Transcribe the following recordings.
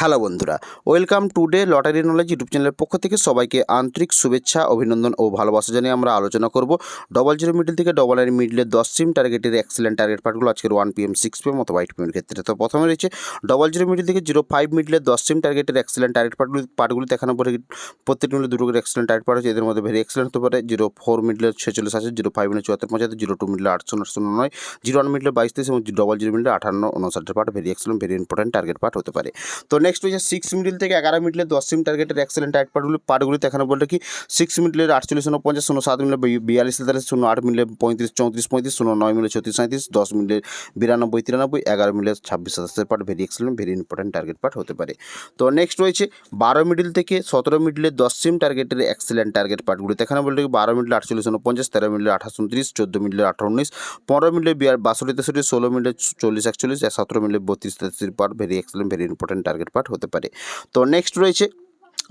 Hello বন্ধুরা, welcome to day lottery knowledge YouTube চ্যানেলের পক্ষ থেকে সবাইকে আন্তরিক শুভেচ্ছা, অভিনন্দন ও ভালোবাসা জানিয়ে আমরা আলোচনা করব ডবল জিরো মিডল থেকে ডবল নাইন মিডলের দশ সিম টার্গেটের এক্সেলেন্ট টার্গেট পার্টগুলো আজকের ওয়ান পিএম সিক্স পিএম অথবা এইট পিএমের ক্ষেত্রে। তো প্রথমে রয়েছে ডবল জিরো মিডল থেকে জিরো ফাইভ মিডলের দশ সিম টার্গেটের এক্সেলেন্ট টার্গেট পার্টগুলি পার্টগুলি দেখানো পরে প্রত্যেকটি মিলে দুটো করে এক্সেলেন্ট টার্গেট পার্ট আছে, এদের মধ্যে ভেরি এক্সেলেন্ট হতে পারে জিরো ফোর মিডলের ছেচল্লিশ আছে জিরো ফাইভ মিলে চুয়াত্তর পঁচাত্তর জিরো টু মিডলে আটশো আটশো নয় জিরো ওয়ান মিডলে বাইশ তেইশ এবং ডবল জিরো মিডলে আঠান্ন উনষাটের part very excellent very important target part হতে পারে। তো নেক্সট হচ্ছে সিক্স মিডিল থেকে এগারো মিডলে দশ সিম টার্গেটের এক্সেলেন্ট টাইট পার্টগুলি পার্টগুলি দেখানো বলতে কি সিক্স মিডলের আটচল্লিশ শূন্য পঞ্চাশ শূন্য সাত মিলে বিয়াল্লিশ তেতাল্লিশ শূন্য আট মিলে পঁয়ত্রিশ চৌত্রিশ পঁয়ত্রিশ শূন্য নয় মিলে ছত্রিশ সাঁত্রিশ দশ মিলে বিরানব্বই তিরানব্বই এগারো মিলে ছাব্বিশ সাতাশের part very excellent very important target part হতে পারে তো নেক্সট রয়েছে বারো মিডিল থেকে সতেরো মিডলে দশ সিম টার্গেটের এক্সেলেন্ট টার্গেট পার্টগুলি দেখানো বলতে কি বারো মিডলে আটচল্লিশ উনপঞ্চাশ তেরো মিডলে আঠাশ উনত্রিশ চোদ্দ মিডলে আঠারো উনিশ পনেরো মিলে বাষট্টি তেষট্টি ষোলো মিলে চল্লিশ একচল্লিশ সতেরো মিলে বত্রিশ তেত্রিশ part very excellent very important target part হতে পারে। তো নেক্সট রয়েছে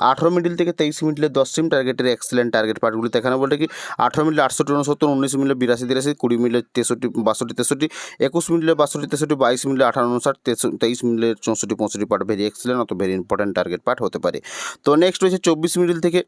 আঠেরো মিডিল থেকে তেইশ মিডিলে দশ সিম টার্গেটের এক্সেলেন্ট টার্গেট পার্টগুলি এখানে বলতে কি, আঠেরো মিডিলে আটষট্টি, উনসত্তর, উনিশ মিলে বিরাশি, তিরাশি, কুড়ি মিলে তেষট্টি, বাষট্টি, তেষট্টি, একুশ মিডিলে বাষট্টি, তেষট্টি, বাইশ মিলে আঠারো, উনষাট তেইশ মিলে চৌষট্টি, পঁয়ষট্টি পার্ট ভেরি এক্সেলেন্ট অত ভেরি ইম্পর্টেন্ট টার্গেট পার্ট হতে পারে। তো নেক্সট রয়েছে চব্বিশ মিডিল থেকে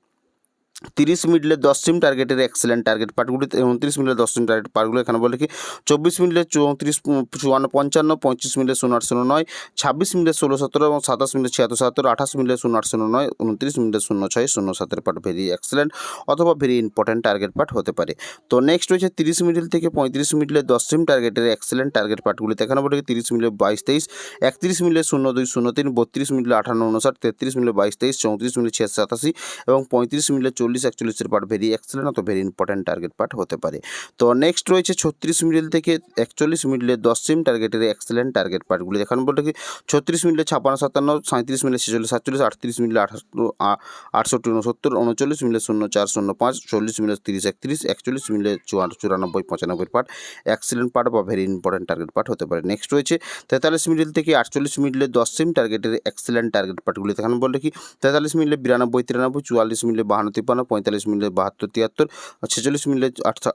তিরিশ মিনিটে দশ সিম টার্গেটের এক্সেলেন্ট টার্গেট পার্টগুলি উনত্রিশ মিনিটে দশ সিম টার্গেট পার্টগুলো এখানে বলে কি চব্বিশ মিনিটে চৌত্রিশ, চুয়ান্ন, পঞ্চান্ন পঁয়ত্রিশ মিনিটে শূন্য আট, শূন্য নয়, ছাব্বিশ মিনিটে ষোলো, সতেরো এবং সাতাশ মিনিটে ছিয়াত্তর, সাতাত্তর, আঠাশ মিনিটে শূন্য আট, শূন্য নয়, উনত্রিশ মিনিটে শূন্য ছয়, শূন্য সাতের পার্ট ভেরি এক্সেলেন্ট অথবা ভেরি ইম্পর্ট্যান্ট টার্গেট পার্ট হতে পারে। তো নেক্সট রয়েছে তিরিশ মিনিট থেকে পঁয়ত্রিশ মিনিটে দশ টার্গেটের এক্সেলেন্ট টার্গেট পার্টগুলি এখানে বলে কি তিরিশ মিনিটে বাইশ, তেইশ, একত্রিশ মিনিটে শূন্য দুই, শূন্য তিন, বত্রিশ মিনিটে আঠান্ন, উনষাট, তেত্রিশ মিনিটে বাইশ, তেইশ, চৌত্রিশ মিনিটে ছিয়াশি, সাতাশি এবং পঁয়ত্রিশ মিনিটে চল্লিশ একচল্লিশের পার্ট ভেরি এক্সেলেন্ট অত ভেরি ইম্পর্ট্যান্ট টার্গেট পার্ট হতে পারে তো নেক্সট রয়েছে ছত্রিশ মিডিল থেকে একচল্লিশ মিডিলে দশ সিম টার্গেটের এক্সেলেন্ট টার্গেট পার্টগুলি দেখানো বলতে কি ছত্রিশ মিনিটে ছাপান্ন সাতান্ন সাঁত্রিশ মিলে ছেচল্লিশ সাতচল্লিশ আটত্রিশ মিলে আটষট্টি উনসত্তর উনচল্লিশ মিনিটে শূন্য চার শূন্য পাঁচ চল্লিশ মিনিটে তিরিশ একত্রিশ একচল্লিশ মিলে চুয়ান্ন চুরানব্বই পঁচানব্বই পার্ট এক্সেলেন্ট পার্ট বা ভেরি ইম্পর্ট্যান্ট টার্গেট পার্ট হতে পারে নেক্সট রয়েছে তেতাল্লিশ মিডিল থেকে আটচল্লিশ মিডিলে দশ সিম টার্গেটের এক্সেলেন্ট টার্গেট পার্টগুলি দেখানো বলতে কি তেতাল্লিশ মিনিটে বিরানব্বই তিরানব্বই চুয়াল্লিশ মিনিটে বাহান্ন তিপ্পান্ন পঁয়তাল্লিশ মিনিটে বাহাত্তর, তিয়াত্তর, ছেচল্লিশ মিনিটে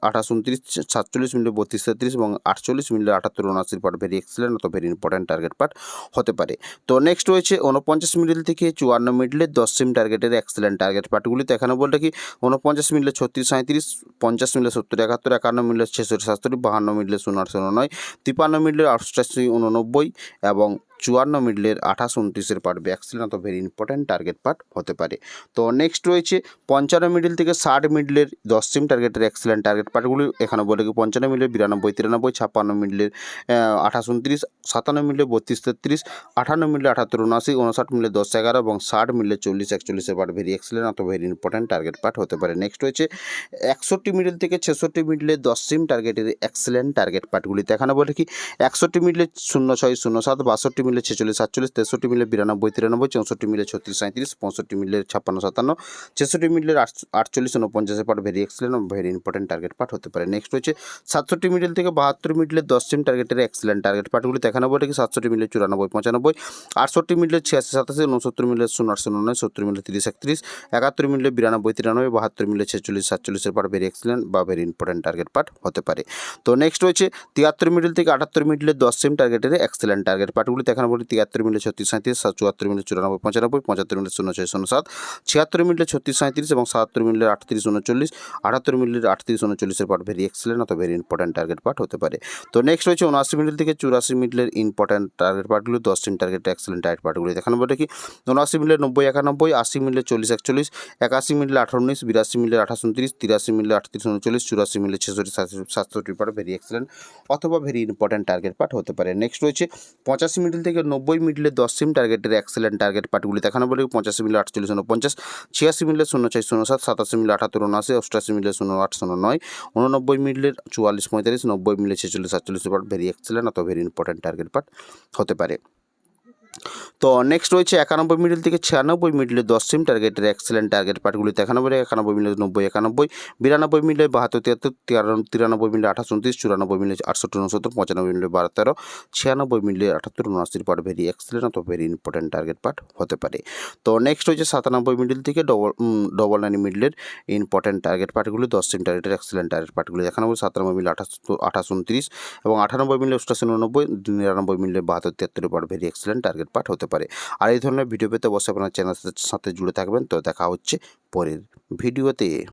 আঠাশ উনত্রিশ, সাতচল্লিশ মিনিটে বত্রিশ, তেত্রিশ এবং আটচল্লিশ মিনিটে আটাত্তর উনআশির পার্ট। ভেরি এক্সেলেন্ট অত ভেরি ইম্পর্ট্যান্ট টার্গেট পার্ট হতে পারে। তো নেক্সট রয়েছে উনপঞ্চাশ মিডিল থেকে চুয়ান্ন মিডলে দশ সিম টার্গেটের এক্সেলেন্ট টার্গেট পার্টগুলিতে এখানে বলতে কি উনপঞ্চাশ মিডলে ছত্রিশ সাঁত্রিশ পঞ্চাশ মিডলে সত্তর একাত্তর, একান্ন মিডলে ছেষট্টি সাতষট্টি, বাহান্ন মিডলে শূন্য আট শূন্য নয় তিপ্পান্ন মিডলে আটষট্টি উননব্বই এবং চুয়ান্ন মিডলের আঠাশ উনত্রিশের পার্ট ব্যাক্সিলেন অত ভেরি ইম্পর্ট্যান্ট টার্গেট পার্ট হতে পারে। তো নেক্সট রয়েছে পঞ্চান্ন মিডল থেকে ষাট মিডলের দশ সিম টার্গেটের এক্সেলেন্ট টার্গেট পার্টগুলি এখানে বলে কি পঞ্চান্ন মিডলের বিরানব্বই, তিরানব্বই, ছাপ্পান্ন মিডলের আঠাশ উনত্রিশ, সাতান্ন মিডলে বত্রিশ, তেত্রিশ, আঠান্ন মিডলে আঠাত্তর, উনআশি, উনষাট মিডলে দশ, এগারো এবং ষাট মিডলে চল্লিশ, একচল্লিশের পার্ট ভেরি এক্সেলেন্ট অত ভেরি ইম্পর্ট্যান্ট টার্গেট পার্ট হতে পারে। নেক্সট রয়েছে একষট্টি মিডল থেকে ছেষট্টি মিডলে দশ সিম টার্গেটের এক্সেলেন্ট টার্গেট পার্টগুলিতে এখানে বলে কি একষট্টি মিডলে শূন্য ছয়, শূন্য সাত, বাষট্টি মিলে ছেচল্লিশ, সাতচল্লিশ, তেষট্টি মিলে বিরানব্বই, তিরানব্বই, চৌষট্টি মিলে ছত্রিশ সাঁত্রিশ পঁয়ষট্টি মিলে ছাপ্পান্ন, সাতান্ন, ছেষট্টি মিলে আটচল্লিশ উনপঞ্চাশের part very excellent very important target part হতে পারে। নেক্সট রয়েছে সাতষট্টি মিডল থেকে বাহাত্তর মিডলে দশ টার্গেটের এক্সেলেন্ট টার্গেট পার্টগুলি বলে কি? সাতষট্টি মিলে চুরানব্বই, পঁচানব্বই, আটষট্টি মিলে ছিয়াশি, সাতাশি উনসত্তর মিলে শূন্য শূন্য নয় সত্তর মিলে তিরিশ, একত্রিশ, একাত্তর মিলে বিরানব্বই, তিরানব্বই, বাহাত্তর মিলে ছেচল্লিশ সাতচল্লিশের পার্ট ভেরি এক্সেলেন্ট বা ভেরি ইম্পর্টেন্ট টার্গেট পার্ট হতে পারে। তো নেক্সট রয়েছে তিয়াত্তর মিডল থেকে আটাত্তর মিডলে দশ সিম টার্গেটের এক্সেলেন্ট টার্গেট পার্টগুলি দেখানো বলে তিয়াত্তর মিলে ছত্রিশ সাঁত্রিশ চুয়াত্তর মিনিট চুরানব্বই, পঁচানব্বই, পঁচাত্তর মিনিট শূন্য ছয়, শূন্য সাত, ছিয়াত্তর মিনিটে ছত্রিশ সাঁত্রিশ এবং সাতাত্তর মিনিটে আটত্রিশ, উনচল্লিশ, আটাত্তর মিনিটে আটত্রিশ, উনচল্লিশের পার্ট ভেরি এক্সেলেন্ট অত ভেরি ইম্পর্ট্যান্ট টার্গেট পার্ট হতে পারে। তো নেক্সট রয়েছে উনআশি মিনিট থেকে চুরাশি মিনিটের ইম্পর্ট্যান্ট টার্গেট পার্টগুলো দশ সিম টার্গেট এক্সেলেন্ট টার্গেট পার্টগুলি দেখানো বলে কি উনআশি মিনিটে নব্বই, একানব্বই, আশি মিনিটে চল্লিশ, একচল্লিশ, একাশি মিনিটে আঠারো, উনিশ, বিরাশি মিনিটে আঠাশ, উনত্রিশ, তিরাশি মিনিটে আটত্রিশ, উনচল্লিশ, চুরাশি মিনিটে ছেষট্টি, সাতষট্টি পার্ট ভেরি এক্সেলেন্ট অথবা ভেরি ইম্পর্ট্যান্ট টার্গেট পার্ট হতে পারে। নেক্সট রয়েছে পঁচাশি মিনিট থেকে নব্বই মিনিটে দশ সিম টার্গেটের এক্সেলেন্ট টার্গেট পার্টগুলি দেখানো বলে পঁচাশি মিলে আটচল্লিশ উনপঞ্চাশ ছিয়াশি মিলে শূন্য ছয় শূন্য সাত সাতাশি মিলে আঠাত্তর উনআশি অষ্টাশি মিলে শূন্য আট শূন্য নয় উননব্বই মিডলের চুয়াল্লিশ, পঁয়তাল্লিশ, নব্বই মিলে ছেচল্লিশ, সাতচল্লিশ পার্ট ভেরি এক্সেলেন্ট অত ভেরি ইম্পর্ট্যান্ট টার্গেট পার্ট হতে পারে। তো নেক্সট রয়েছে একানব্বই মিডল থেকে ছিয়ানব্বই মিডলে দশ সিম টার্গেটের এক্সেলেন্ট টার্গেট পার্টগুলি একানব্বই একানব্বই মিলে নব্বই একানব্বই বিরানব্বই মিলে বাহাত্তর তিয়াত্তর তিরানব্বই মিলে আঠাশ উনত্রিশ চুরানব্বই মিলে আটষট্টি উনসত্তর পঁচানব্বই মিলে বারো তেরো ছিয়ানব্বই মিলে আটাত্তর উনআশির পার্ট ভেরি এক্সেলেন্ট অত ভেরি ইম্পর্টেন্ট টার্গেট পার্ট হতে পারে তো নেক্সট রয়েছে সাতানব্বই মিডল থেকে ডবল ডবল নাইন মিডলের ইম্পর্টেন্ট টার্গেট পার্টগুলি দশ সিম টার্গেটের এক্সেলেন্ট টার্গেট পার্টগুলি একানব্বই সাতানব্বই মিলে আঠাশ আঠাশ উনত্রিশ এবং আটানব্বই মিলে অষ্টাশি উননব্বই নিরানব্বই মিলে বাহাত্তর তিয়াত্তরের part very excellent target part হতে পারে। আর এই ধরনের ভিডিও পেতে অবশ্যই আপনার চ্যানেলের সাথে জুড়ে থাকবেন। তো দেখা হচ্ছে পরের ভিডিওতে।